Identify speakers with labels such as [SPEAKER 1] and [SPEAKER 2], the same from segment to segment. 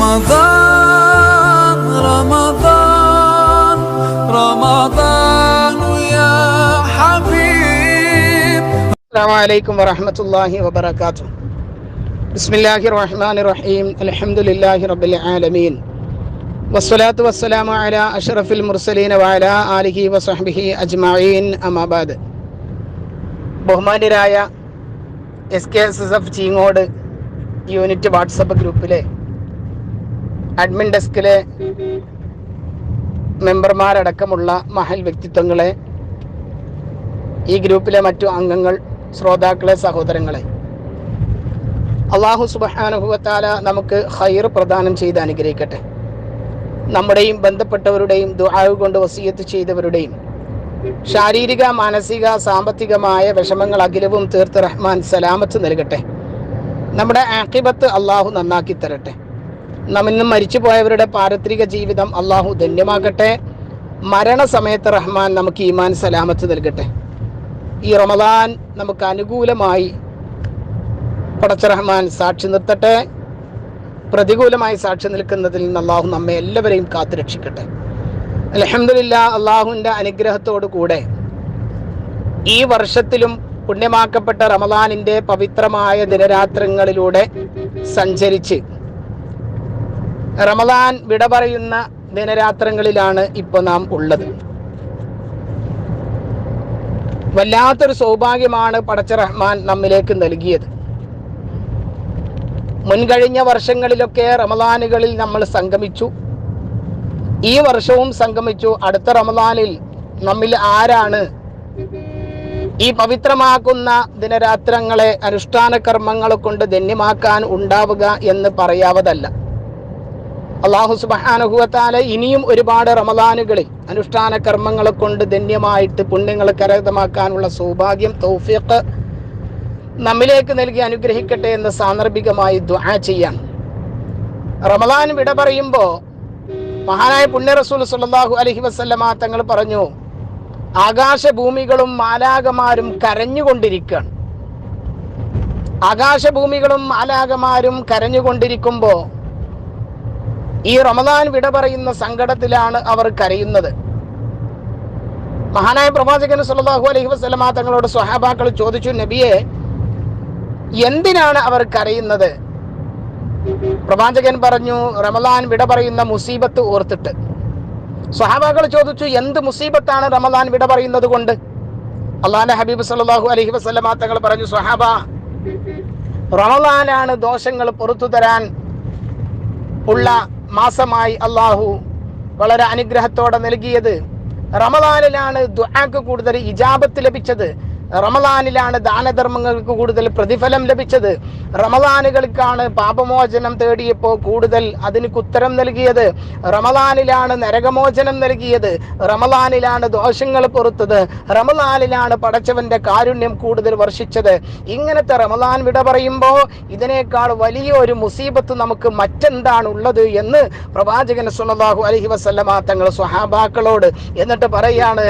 [SPEAKER 1] رمضان رمضان رمضان يا حبيب
[SPEAKER 2] السلام عليكم ورحمة الله وبركاته بسم الله الرحمن الرحيم الحمد لله رب العالمين والصلاة والسلام على أشرف المرسلين وعلى آله وصحبه أجمعين أما بعد ബഹുമാന്യരായ S K S S F Cheengode unit WhatsApp ഗ്രൂപ്പിലെ admin ഡെസ്കിലെ മെമ്പർമാരടക്കമുള്ള മഹൽ വ്യക്തിത്വങ്ങളെ ഈ ഗ്രൂപ്പിലെ മറ്റു അംഗങ്ങൾ ശ്രോതാക്കളെ സഹോദരങ്ങളെ. അള്ളാഹു സുബാനുഭവത്താല നമുക്ക് ഹൈർ പ്രദാനം ചെയ്ത് അനുഗ്രഹിക്കട്ടെ. നമ്മുടെയും ബന്ധപ്പെട്ടവരുടെയും ദുഹാവ് കൊണ്ട് വസീയത്ത് ചെയ്തവരുടെയും ശാരീരിക മാനസിക സാമ്പത്തികമായ വിഷമങ്ങൾ അഖിലവും തീർത്ത് റഹ്മാൻ സലാമത്ത് നൽകട്ടെ. നമ്മുടെ ആക്കിബത്ത് അള്ളാഹു നന്നാക്കി തരട്ടെ. നമ്മിന്നും മരിച്ചുപോയവരുടെ പാരത്രിക ജീവിതം അള്ളാഹു ധന്യമാകട്ടെ. മരണസമയത്ത് റഹ്മാൻ നമുക്ക് ഈമാൻ സലാമത്ത് നൽകട്ടെ. ഈ റമദാൻ നമുക്ക് അനുകൂലമായി പടച്ച റഹ്മാൻ സാക്ഷി നിർത്തട്ടെ. പ്രതികൂലമായി സാക്ഷി നിൽക്കുന്നതിൽ നിന്ന് അള്ളാഹു നമ്മെ എല്ലാവരെയും കാത്തു രക്ഷിക്കട്ടെ. അലഹമില്ല അള്ളാഹുവിന്റെ അനുഗ്രഹത്തോടു കൂടെ ഈ വർഷത്തിലും പുണ്യമാക്കപ്പെട്ട റമദാനിന്റെ പവിത്രമായ ദിനരാത്രങ്ങളിലൂടെ സഞ്ചരിച്ച് റമദാൻ വിട പറയുന്ന ദിനരാത്രങ്ങളിലാണ് ഇപ്പൊ നാം ഉള്ളത്. വല്ലാത്തൊരു സൗഭാഗ്യമാണ് പടച്ച റഹ്മാൻ നമ്മിലേക്ക് നൽകിയത്. മുൻകഴിഞ്ഞ വർഷങ്ങളിലൊക്കെ റമദാനുകളിൽ നമ്മൾ സംഗമിച്ചു. ഈ വർഷവും സംഗമിച്ചു. അടുത്ത റമദാനിൽ നമ്മിൽ ആരാണ് ഈ പവിത്രമാക്കുന്ന ദിനരാത്രങ്ങളെ അനുഷ്ഠാന കർമ്മങ്ങൾ കൊണ്ട് ധന്യമാക്കാൻ ഉണ്ടാവുക എന്ന് പറയാവതല്ല. അള്ളാഹു സുബാനുഭവത്താല ഇനിയും ഒരുപാട് റമദാനുകളിൽ അനുഷ്ഠാന കർമ്മങ്ങളെ കൊണ്ട് ധന്യമായിട്ട് പുണ്യങ്ങൾ കരകതമാക്കാനുള്ള സൗഭാഗ്യം തൗഫീഖ് നമ്മിലേക്ക് നൽകി അനുഗ്രഹിക്കട്ടെ എന്ന് സാന്ദർഭികമായി ദ്വാ ചെയ്യാം. റമദാൻ വിട പറയുമ്പോൾ മഹാനായ പുണ്യ റസൂൽ സുല്ലാഹു അലഹി വസ്ല്ലമ തങ്ങൾ പറഞ്ഞു ആകാശഭൂമികളും മാലാകമാരും കരഞ്ഞുകൊണ്ടിരിക്കുകയാണ് ആകാശഭൂമികളും മാലാകമാരും കരഞ്ഞുകൊണ്ടിരിക്കുമ്പോൾ ഈ റമദാൻ വിട പറയുന്ന സങ്കടത്തിലാണ് അവർ കരയുന്നത്. മഹാനായ പ്രവാചകൻ സല്ലാഹു അലഹി വസ്ലമ തങ്ങളോട് സ്വഹാബാക്കൾ ചോദിച്ചു നബിയെ എന്തിനാണ് അവർ കരയുന്നത്? പ്രവാചകൻ പറഞ്ഞു റമദാൻ വിട പറയുന്ന മുസീബത്ത് ഓർത്തിട്ട്. സ്വഹാബാക്കൾ ചോദിച്ചു എന്ത് മുസീബത്താണ് റമദാൻ വിട പറയുന്നത് കൊണ്ട്? അള്ളാന്റെ ഹബീബ് സല്ലാഹു അലഹി വസ്ലമ തങ്ങൾ പറഞ്ഞു സ്വഹാബ റമദാനാണ് ദോഷങ്ങൾ പുറത്തു തരാൻ ഉള്ള മാസമായി അള്ളാഹു വളരെ അനുഗ്രഹത്തോടെ നൽകിയത്. റമദാനിലാണ് ദുആക്ക് കൂടുതൽ ഇജാബത്ത് ലഭിച്ചത്. റമദാനിലാണ് ദാനധർമ്മങ്ങൾക്ക് കൂടുതൽ പ്രതിഫലം ലഭിച്ചത്. റമദാനുകൾക്കാണ് പാപമോചനം തേടിയപ്പോൾ കൂടുതൽ അതിന് ഉത്തരം നൽകിയത്. റമദാനിലാണ് നരകമോചനം നൽകിയത്. റമദാനിലാണ് ദോഷങ്ങൾ പൊറുത്തത്. റമദാനിലാണ് പടച്ചവന്റെ കാരുണ്യം കൂടുതൽ വർഷിച്ചത്. ഇങ്ങനത്തെ റമദാൻ വിട പറയുമ്പോൾ ഇതിനേക്കാൾ വലിയ ഒരു മുസീബത്ത് നമുക്ക് മറ്റെന്താണ് ഉള്ളത് എന്ന് പ്രവാചകൻ സുനബാഹു അലഹി വസ്ലമ തങ്ങൾ സ്വഹാബാക്കളോട് എന്നിട്ട് പറയാണ്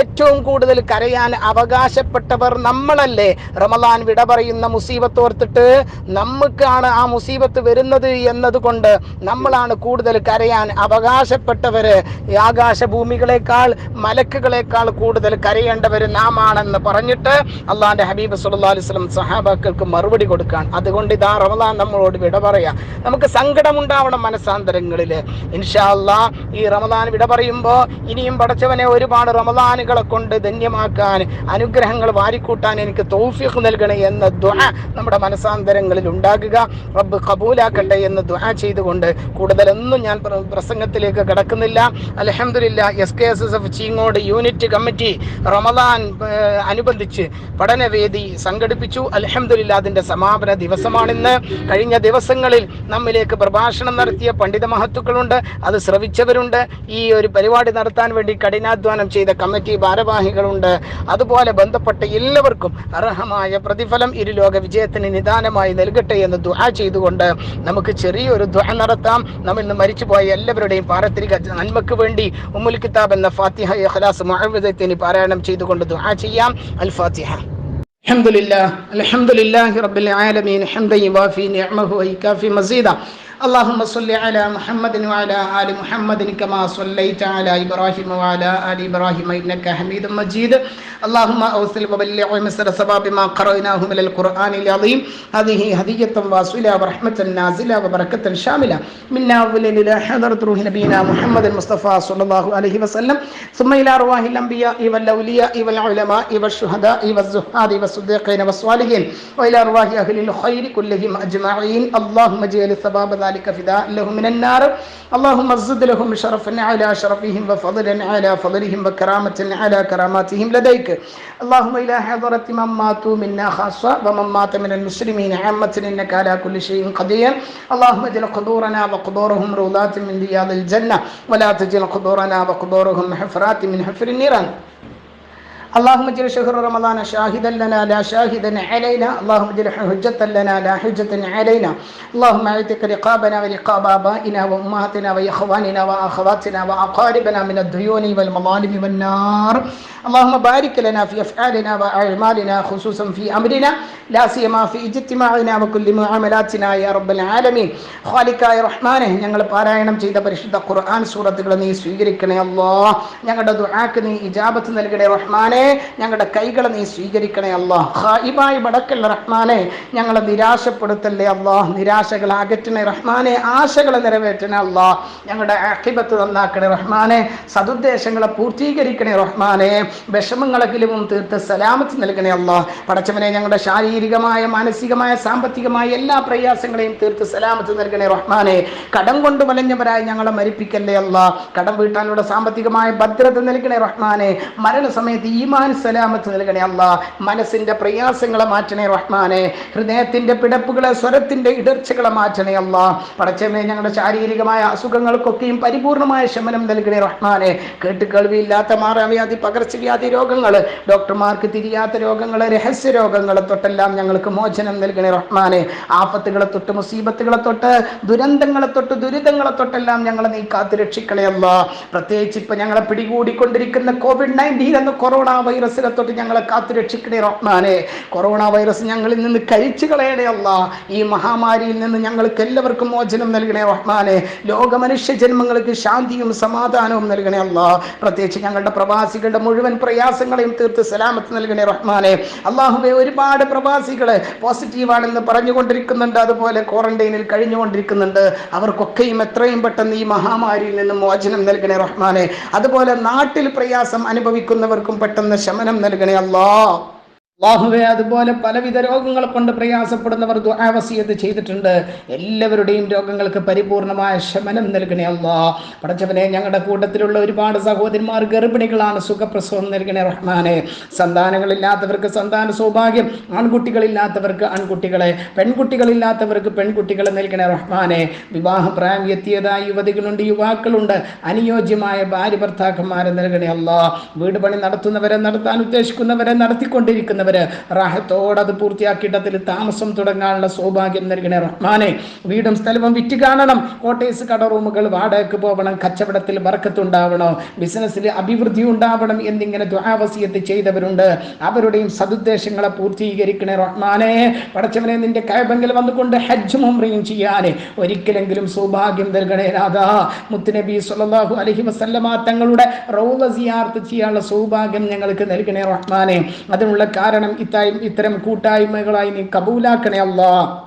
[SPEAKER 2] ഏറ്റവും കൂടുതൽ കരയാൻ അവകാശപ്പെട്ട പാവപ്പെട്ടവർ നമ്മളല്ലേ? റമലാൻ വിട പറയുന്ന മുസീബത്ത് ഓർത്തിട്ട് നമുക്കാണ് ആ മുസീബത്ത് വരുന്നത് എന്നതുകൊണ്ട് നമ്മളാണ് കൂടുതൽ കരയാൻ അവകാശപ്പെട്ടവര്. ആകാശഭൂമികളെക്കാൾ മലക്കുകളെക്കാൾ കൂടുതൽ കരയേണ്ടവർ നാം ആണെന്ന് പറഞ്ഞിട്ട് അള്ളാന്റെ ഹബീബ് സുല്ലാ അലിസ്ലം സഹാബാക്കൾക്ക് മറുപടി കൊടുക്കാൻ. അതുകൊണ്ട് ഇതാ റമലാൻ നമ്മളോട് വിട പറയാം. നമുക്ക് സങ്കടമുണ്ടാവണം മനസ്സാന്തരങ്ങളിൽ ഇൻഷാ അല്ലാ ഈ റമദാൻ വിട പറയുമ്പോൾ ഇനിയും പടച്ചവനെ ഒരുപാട് റമദാനുകളെ കൊണ്ട് ധന്യമാക്കാൻ അനുഗ്രഹങ്ങൾ വാരിക്കൂട്ടാൻ എനിക്ക് തൗഫീഖ് നൽകണേ എന്ന ദുആ നമ്മുടെ മനസാന്തരങ്ങളിൽ ഉണ്ടാകുക. റബ്ബ് കബൂലാക്കട്ടെ എന്ന് ദുആ ചെയ്തുകൊണ്ട് കൂടുതലൊന്നും ഞാൻ പ്രസംഗത്തിലേക്ക് കിടക്കുന്നില്ല. അലഹമില്ല S K S S F Cheengode unit committee Ramadan അനുബന്ധിച്ച് പഠനവേദി സംഘടിപ്പിച്ചു. അലഹമില്ല അതിന്റെ സമാപന ദിവസമാണിന്ന്. കഴിഞ്ഞ ദിവസങ്ങളിൽ നമ്മിലേക്ക് പ്രഭാഷണം നടത്തിയ പണ്ഡിത മഹത്തുക്കളുണ്ട്. അത് ശ്രവിച്ചവരുണ്ട്. ഈ ഒരു പരിപാടി നടത്താൻ വേണ്ടി കഠിനാധ്വാനം ചെയ്ത കമ്മിറ്റി ഭാരവാഹികളുണ്ട്. അതുപോലെ ബന്ധപ്പെട്ട എല്ലാവർക്കും അർഹമായ പ്രതിഫലം ഇരുലോക വിജയത്തിന് നിദാനമായി നൽകട്ടെ എന്ന് ദുആ ചെയ്തുകൊണ്ട് നമുക്ക് ചെറിയൊരു ദുആ നടത്താം നമ്മൾ ഇന്ന് മരിച്ചുപോയ എല്ലാവരുടെയും പാരത്രിക നന്മക്ക് വേണ്ടി ഉമ്മുൽ കിതാബ് എന്ന ഫാത്തിഹ ഇഖ്ലാസ് മുഅവ്വിദത്തിന് പാരായണം ചെയ്തുകൊണ്ട് ദുആ ചെയ്യാം അൽ ഫാത്തിഹ الحمد لله الحمد لله رب العالمين حمدا يوافي نعمه ويكافي مزيدا اللهم صل على محمد وعلى آل محمد كما صليت على إبراهيم وعلى آل إبراهيم إنك حميد مجيد. اللهم أوصل وبلغ ومسر سباب ما قرأناه من القرآن العظيم. هذه هدية واصلة ورحمة نازلة وبركة شاملة. منا أولين إلى حضرة روح نبينا محمد المصطفى صلى الله عليه وسلم. ثم إلى أرواح الأنبياء والأولياء والعلماء والشهداء والزهاد والصديقين والصالحين. وإلى أرواح أهل الخير كلهم أجمعين. اللهم اجعل ثواب ذلك فداء لهم من النار اللهم زد لهم شرفا على شرفهم وفضلا على فضلهم وكرامة على كراماتهم لديك اللهم إلى حضرة من ماتوا منا خاصة ومن مات من المسلمين عامة إنك على كل شيء قدير اللهم اجعل قبورنا وقبورهم روضات من رياض الجنة ولا تجعل قبورنا وقبورهم حفرات من حفر النيران اللهم اجعل شهر رمضان شاهدا لنا لا شاهدا علينا اللهم اجعل حجة لنا لا حجة علينا اللهم اعتق رقابنا ورقاب آبائنا وأمهاتنا وإخواننا وأخواتنا وأقاربنا من الديون والمظالم والنار اللهم بارك لنا في أفعالنا وأعمالنا خصوصا في أمرنا لا سيما في اجتماعنا وكل معاملاتنا يا رب العالمين ഖാലിക്കായ റഹ്മാനെ ഞങ്ങൾ പാരായണം ചെയ്ത പരിശുദ്ധ ഖുർആൻ സൂറത്തുകൾ നീ സ്വീകരിക്കണേ അല്ലാ ഞങ്ങളുടെ ദുആക്ക് നീ ഇജാബത്ത് നൽകണേ റഹ്മാനെ ഞങ്ങളുടെ കൈകളെ നീ സ്വീകരിക്കണേ അല്ലാ. ഹായിബായി മടക്കല്ല റഹ്മാനെ ഞങ്ങളെ നിരാശപ്പെടുത്തല്ലേ അല്ലാ. നിരാശകൾ അകറ്റണേ റഹ്മാനെ ആശകളെ നിറവേറ്റണേ അല്ലാ. ഞങ്ങളുടെ ആഖിബത്ത് നന്നാക്കണേ റഹ്മാനെ സതുദ്ദേശങ്ങളെ പൂർത്തീകരിക്കണേ റഹ്മാനെ വിഷമങ്ങളെങ്കിലും തീർത്ത് സലാമത്ത് നൽകണേ അല്ലാ. പടച്ചവനെ ഞങ്ങളുടെ ശാരീരികമായ മാനസികമായ സാമ്പത്തികമായ എല്ലാ പ്രയാസങ്ങളെയും തീർത്ത് സലാമത്ത് നൽകണേ റഹ്മാനെ. കടം കൊണ്ട് മലഞ്ഞവരായി ഞങ്ങളെ മരിപ്പിക്കല്ലേ അല്ല. കടം വീട്ടാനുള്ള സാമ്പത്തികമായ ഭദ്രത നൽകണേ റഹ്മാനെ. മരണസമയത്ത് ഈമാൻ സലാമത്ത് നൽകണേ അല്ല. മനസ്സിന്റെ പ്രയാസങ്ങളെ മാറ്റണേ റഹ്മാനെ. ഹൃദയത്തിന്റെ പിടപ്പുകളെ സ്വരത്തിന്റെ ഇടർച്ചകളെ മാറ്റണേ അല്ല. പടച്ചമേ ഞങ്ങളുടെ ശാരീരികമായ അസുഖങ്ങൾക്കൊക്കെയും പരിപൂർണമായ ശമനം നൽകണേ റഹ്മാനെ. കേട്ട് കേൾവിയില്ലാത്ത മാറാവ്യാധി പകർച്ചവ്യാധി രോഗങ്ങൾ ഡോക്ടർമാർക്ക് തിരിയാത്ത രോഗങ്ങൾ രഹസ്യ രോഗങ്ങൾ തൊട്ടെല്ലാം ഞങ്ങൾക്ക് മോചനം നൽകണേ റഹ്മാനെ. ആഫത്തുകളെ തൊട്ട് മുസീബത്തുകളെ തൊട്ട് ദുരന്തങ്ങളെ തൊട്ട് ദുരിതങ്ങളെ തൊട്ടെല്ലാം ഞങ്ങളെ നീ കാത്തു രക്ഷിക്കണേ അല്ല. പ്രത്യേകിച്ച് ഇപ്പൊ ഞങ്ങളെ പിടികൂടിക്കൊണ്ടിരിക്കുന്ന കോവിഡ് നയന്റീൻ എന്ന കൊറോണ വൈറസിനെ തൊട്ട് ഞങ്ങളെ കാത്തു രക്ഷിക്കണേ റഹ്മാനെ. കൊറോണ വൈറസ് ഞങ്ങളിൽ നിന്ന് കഴിച്ചു കളയണേ അല്ല. ഈ മഹാമാരിയിൽ നിന്ന് ഞങ്ങൾക്ക് എല്ലാവർക്കും മോചനം നൽകണേ റഹ്മാനെ. ലോക മനുഷ്യ ജന്മങ്ങൾക്ക് ശാന്തിയും സമാധാനവും നൽകണേ അല്ല. പ്രത്യേകിച്ച് ഞങ്ങളുടെ പ്രവാസികളുടെ മുഴുവൻ പ്രയാസങ്ങളെയും തീർത്ത് സലാമത്ത് നൽകണേ റഹ്മാനെ. അള്ളാഹുബെ ഒരുപാട് പ്രവാസികൾ പോസിറ്റീവാണെന്ന് പറഞ്ഞുകൊണ്ടിരിക്കുന്നുണ്ട്. അതുപോലെ ക്വാറന്റൈനിൽ കഴിഞ്ഞുകൊണ്ടിരിക്കുന്നുണ്ട്. അവർക്കൊക്കെയും എത്രയും പെട്ടെന്ന് ഈ മഹാമാരിയിൽ നിന്ന് മോചനം നൽകണേ റഹ്മാനെ. അതുപോലെ നാട്ടിൽ പ്രയാസം അനുഭവിക്കുന്നവർക്കും പെട്ടെന്ന് ശമനം നൽകണേ അല്ലാ അള്ളാഹുവെ അതുപോലെ പലവിധ രോഗങ്ങൾ കൊണ്ട് പ്രയാസപ്പെടുന്നവർ ദുആവസിയത്ത് ചെയ്തിട്ടുണ്ട്. എല്ലാവരുടെയും രോഗങ്ങൾക്ക് പരിപൂർണമായ ശമനം നൽകണേ അള്ളാഹ് പടച്ചവനെ ഞങ്ങളുടെ കൂട്ടത്തിലുള്ള ഒരുപാട് സഹോദരിമാർ ഗർഭിണികളാണ് സുഖപ്രസവം നൽകണേ റഹ്മാനെ. സന്താനങ്ങളില്ലാത്തവർക്ക് സന്താന സൗഭാഗ്യം ആൺകുട്ടികളില്ലാത്തവർക്ക് ആൺകുട്ടികളെ പെൺകുട്ടികളില്ലാത്തവർക്ക് പെൺകുട്ടികളെ നൽകണേ റഹ്മാനെ. വിവാഹപ്രായം എത്തിയതായ യുവതികളുണ്ട് യുവാക്കളുണ്ട്. അനുയോജ്യമായ ഭാര്യ ഭർത്താക്കന്മാരെ നൽകണേ അള്ളാഹ് വീട് പണി നടത്തുന്നവരെ നടത്താൻ ഉദ്ദേശിക്കുന്നവരെ നടത്തിക്കൊണ്ടിരിക്കുന്നവര് റാഹത്തോടെ അത് പൂർത്തിയാക്കിയിട്ട് അതിൽ താമസം തുടങ്ങാനുള്ള സൗഭാഗ്യം നൽകണേ റഹ്മാനെ. വീടും സ്ഥലവും വിറ്റ് കാണണം. കോട്ടേഴ്സ് കട റൂമുകൾ വാടകയ്ക്ക് പോകണം കച്ചവടത്തിൽ വർക്കത്തുണ്ടാവണം ബിസിനസ്സിൽ അഭിവൃദ്ധി ഉണ്ടാവണം എന്നിങ്ങനെ ദുരാവസ്യത്ത് ചെയ്തവരുണ്ട്. അവരുടെയും സതുദ്ദേശങ്ങളെ പൂർത്തീകരിക്കണേ റഹ്മാനെ. പടച്ചവനെ നിന്റെ കയബെങ്കിൽ വന്നുകൊണ്ട് ഹജ്ജും ഉംറയും ചെയ്യാൻ ഒരിക്കലെങ്കിലും സൗഭാഗ്യം നൽകണേ രാധാ. മുത്തുനബി സല്ലല്ലാഹു അലൈഹി വസല്ലമ തങ്ങളുടെ റൗള സിയാർത്ത് ചെയ്യാനുള്ള സൗഭാഗ്യം ഞങ്ങൾക്ക് നൽകണേ റഹ്മാനെ. അതിനുള്ള കാരണം ഇത്തായും ഇത്തരം കൂട്ടായ്മകളായി നീ കബൂലാക്കണേ അല്ലാ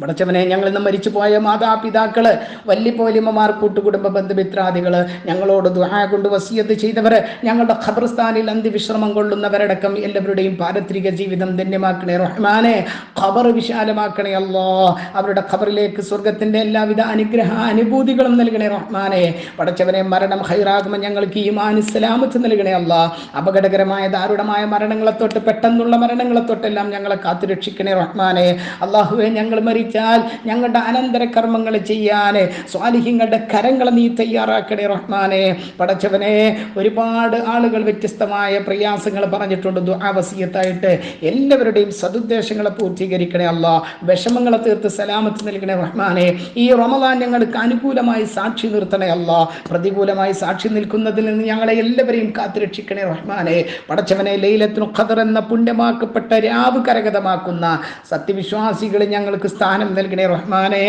[SPEAKER 2] പടച്ചവനെ ഞങ്ങൾ ഇന്ന് മരിച്ചുപോയ മാതാപിതാക്കൾ വല്ലിപ്പോലിമ്മമാർ കൂട്ടുകുടുംബ ബന്ധുമിത്രാദികൾ ഞങ്ങളോട് ദുഹാ കൊണ്ട് വസിയത്ത് ചെയ്തവര് ഞങ്ങളുടെ ഖബർസ്ഥാനിൽ അന്ത്യവിശ്രമം കൊള്ളുന്നവരടക്കം എല്ലാവരുടെയും പാരത്രിക ജീവിതം ധന്യമാക്കണേ റഹ്മാനെ. ഖബർ വിശാലമാക്കണേ അല്ലോ. അവരുടെ ഖബറിലേക്ക് സ്വർഗത്തിന്റെ എല്ലാവിധ അനുഗ്രഹ അനുഭൂതികളും നൽകണേ റഹ്മാനെ. പടച്ചവനെ മരണം ഹൈറാകുമ്പോൾ ഞങ്ങൾക്ക് ഈ മാനിസ്സലാമത്ത് നൽകണേ അല്ല. അപകടകരമായ ദാരുണമായ മരണങ്ങളെ തൊട്ട് പെട്ടെന്നുള്ള മരണങ്ങളെ തൊട്ടെല്ലാം ഞങ്ങളെ കാത്തുരക്ഷിക്കണേ റഹ്മാനെ. അള്ളാഹുവെ ഞങ്ങൾ മരിച്ചാൽ ഞങ്ങളുടെ അനന്തര കർമ്മങ്ങൾ ചെയ്യാൻ സ്വാലിഹ്യങ്ങളുടെ കരങ്ങൾ നീ തയ്യാറാക്കണേ റഹ്മാനെ. പടച്ചവനെ ഒരുപാട് ആളുകൾ വ്യത്യസ്തമായ പ്രയാസങ്ങൾ പറഞ്ഞിട്ടുണ്ട് ദുആവസിയത്തായിട്ട് എല്ലാവരുടെയും സതുദ്ദേശങ്ങളെ പൂർത്തീകരിക്കണേ അല്ല. വിഷമങ്ങളെ തീർത്ത് സലാമത്ത് നൽകണേ റഹ്മാനെ. ഈ റമദാൻ ഞങ്ങൾക്ക് അനുകൂലമായി സാക്ഷി നിർത്തണേ അല്ല. പ്രതികൂലമായി സാക്ഷി നിൽക്കുന്നതിൽ നിന്ന് ഞങ്ങളെ എല്ലാവരെയും കാത്തുരക്ഷിക്കണേ റഹ്മാനെ. പടച്ചവനെ ലൈലത്തിനു ഖദർ എന്ന പുണ്യമാക്കപ്പെട്ട രാവ് കരഗതമാക്കുന്ന സത്യവിശ്വാസികളെ ഞങ്ങൾക്ക് സ്ഥാനം സ്ഥാനം നൽകണേ റഹ്മാനെ.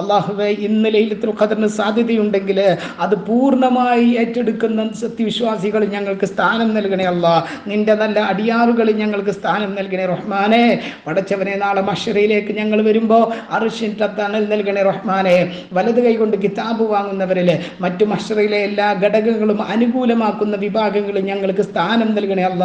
[SPEAKER 2] അള്ളാഹുവെ ഇന്ന് ലൈലത്തുൽ ഖദറിന് സാധ്യതയുണ്ടെങ്കിൽ അത് പൂർണമായി ഏറ്റെടുക്കുന്ന സത്യവിശ്വാസികൾ ഞങ്ങൾക്ക് സ്ഥാനം നൽകണേ അല്ല നിന്റെ നല്ല അടിയാറുകൾ ഞങ്ങൾക്ക് സ്ഥാനം നൽകണേ റഹ്മാനെ. പടച്ചവനെ നാളെ മഷറയിലേക്ക് ഞങ്ങൾ വരുമ്പോൾ അറിഷിന്റെ തണൽ നൽകണേ റഹ്മാനെ. വലത് കൈകൊണ്ട് കിതാബ് വാങ്ങുന്നവരിൽ മറ്റു മഷറയിലെ എല്ലാ ഘടകങ്ങളും അനുകൂലമാക്കുന്ന വിഭാഗങ്ങളും ഞങ്ങൾക്ക് സ്ഥാനം നൽകണേ അല്ല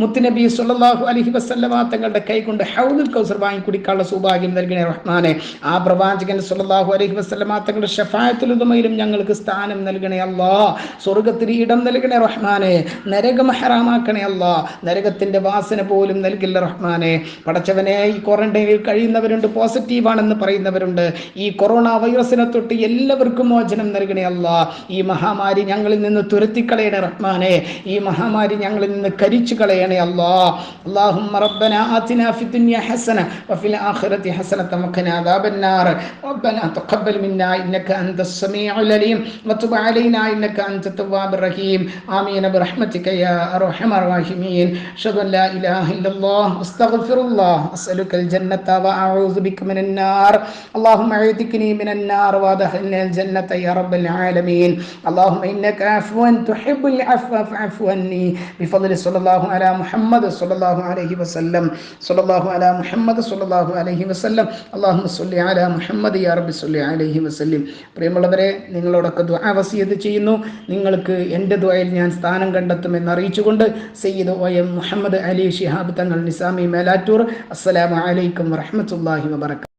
[SPEAKER 2] മുത്തുനബി സുല്ലാഹു അലഹി വസ്ല്ലാ തങ്ങളുടെ കൈ കൊണ്ട് ഹൗദുൽ കൗസർ വാങ്ങി കുടിക്കാനുള്ള സൗഭാഗ്യം നൽകണേ റഹ്മാനെ ആ പ്രവാചകൻ സുല്ലാഹു അലഹി വസ്ലമ തങ്ങളുടെ ഷഫായത്തിലുമയിലും ഞങ്ങൾക്ക് സ്ഥാനം നൽകണേ അല്ലാ. സ്വർഗത്തിൽ ഇടം നൽകണേ റഹ്മാനെ. നരകം ഹറാമാക്കണേ അല്ലാ. നരകത്തിന്റെ വാസന പോലും നൽകില്ല റഹ്മാനെ. പടച്ചവനെ ഈ ക്വാറന്റൈനിൽ കഴിയുന്നവരുണ്ട് പോസിറ്റീവാണെന്ന് പറയുന്നവരുണ്ട്. ഈ കൊറോണ വൈറസിനെ തൊട്ട് എല്ലാവർക്കും മോചനം നൽകണേ അല്ല. ഈ മഹാമാരി ഞങ്ങളിൽ നിന്ന് തുരത്തിക്കളയണേ റഹ്മാനെ. ഈ മഹാമാരി ഞങ്ങളിൽ നിന്ന് കരിച്ചു കളയണേ അല്ലാ. അള്ളാഹു റബ്ബന ആതിനാ ഫിദ് ഹസന ഹസന വഫിൽ ആഖിറതി ഹസനത وقنا عذاب النار ربنا تقبل منا إنك أنت السميع العليم وتب علينا إنك أنت التواب الرحيم آمين برحمتك يا أرحم الراحمين أشهد أن لا إله إلا الله أستغفر الله أسألك الجنة وأعوذ بك من النار اللهم اعتقني من النار وادخلني الجنة يا رب العالمين اللهم إنك عفو تحب العفو فاعف عني بفضل صلى الله على محمد صلى الله عليه وسلم صلى الله على محمد صلى الله عليه وسلم اللهم അള്ളാഹു അല മുഹമ്മദ് അറബി സല്ലി അലഹി വസ്ലിം പ്രിയമുള്ളവരെ നിങ്ങളോടൊക്കെ ദ്വാവസിയത് ചെയ്യുന്നു. നിങ്ങൾക്ക് എന്റെ ദ്വായിൽ ഞാൻ സ്ഥാനം കണ്ടെത്തുമെന്ന് അറിയിച്ചുകൊണ്ട് സയ്യിദ് ഒ എം മുഹമ്മദ് അലി ഷിഹാബ് തങ്ങൾ നിസാമി മേലാറ്റൂർ. അസ്സലാമു അലൈക്കും വറഹമത്തല്ലാഹി വബർക്കാത്തു